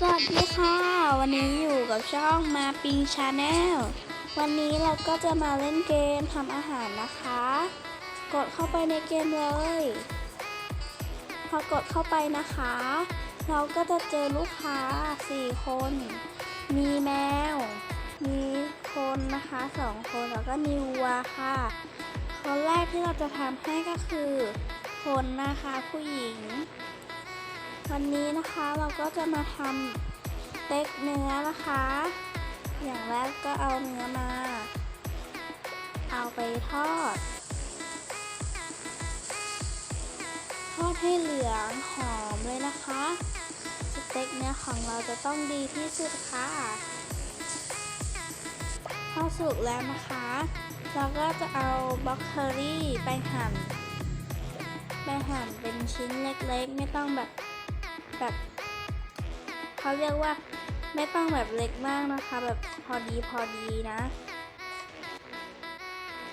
สวัสดีค่ะ วันนี้อยู่กับช่องมาปิงชาแนลวันนี้เราก็จะมาเล่นเกมทำอาหารนะคะ กดเข้าไปในเกมเลย พอกดเข้าไปนะคะ เราก็จะเจอลูกค้า 4 คน มีแมว มีคนนะคะสองคนแล้วก็มีวัวค่ะ คนแรกที่เราจะทำให้ก็คือ คนนะคะผู้หญิง วันนี้นะคะเราก็จะมาทำสเต็กเนื้อนะคะ อย่างแรกก็เอาเนื้อมา เอาไปทอด ทอดให้เหลืองหอมเลยนะคะสเต็กเนื้อของเราจะต้องดีที่สุดค่ะพอดสุกแล้วนะคะ เราก็จะเอาบล็อกเคอรี่ไปหั่นไปหั่นเป็นชิ้นเล็กๆ ไม่ต้องแบบ แบบเขาเรียกว่าไม่ต้องแบบเล็กมากนะคะ แบบพอดีพอดีนะ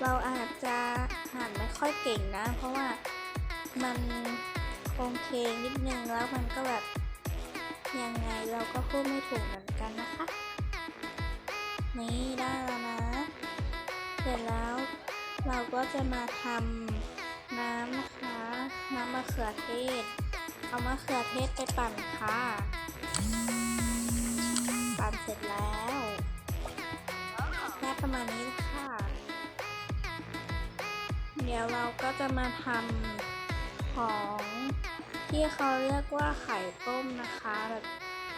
เราอาจจะหั่นไม่ค่อยเก่งนะ เพราะว่ามันโครงเคงนิดนึงแล้วมันก็แบบยังไงเราก็พูดไม่ถูกเหมือนกันนะคะ นี่ได้แล้วนะ เสร็จแล้วเราก็จะมาทำน้ำนะคะ น้ำมะเขือเทศ เอามะเขือเทศไปปั่นค่ะ ปั่นเสร็จแล้วแค่ประมาณนี้ค่ะ เดี๋ยวเราก็จะมาทำของที่เขาเรียกว่าไข่ต้มนะคะแบบ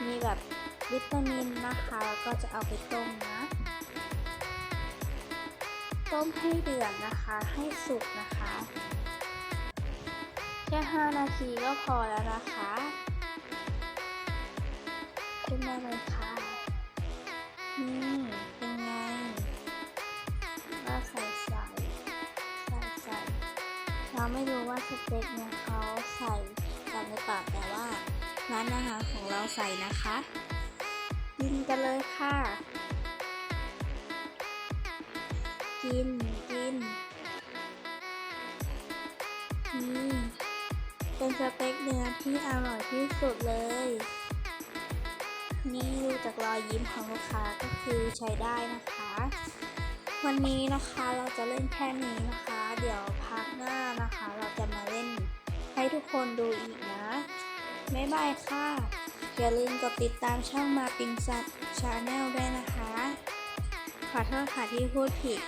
มีแบบวิตามินนะคะแล้วก็จะเอาไปต้มนะ ต้มให้เดือดนะคะให้สุกนะคะ แค่ 5 นาทีก็พอแล้วนะคะขึ้นได้เลยค่ะ นี่เป็นไงว่าใส่ใส่ใส่ใส่เราไม่รู้ว่าสเต็กเนี่ยเขาใส่กันหรือเปล่าแต่ว่าร้านอาหารของเราใส่นะคะกินกันเลยค่ะ กิน เป็นสเต็กเนื้อที่อร่อยที่สุดเลย นี่ดูจากรอยยิ้มของลูกค้าก็คือใช้ได้นะคะ วันนี้นะคะเราจะเล่นแค่นี้นะคะ เดี๋ยวพักหน้านะคะ เราจะมาเล่นให้ทุกคนดูอีกนะบ๊ายบายค่ะ อย่าลืมกดติดตามช่องมาปิงซัชาแนลด้วยนะคะ ขอโทษค่ะที่พูดผิด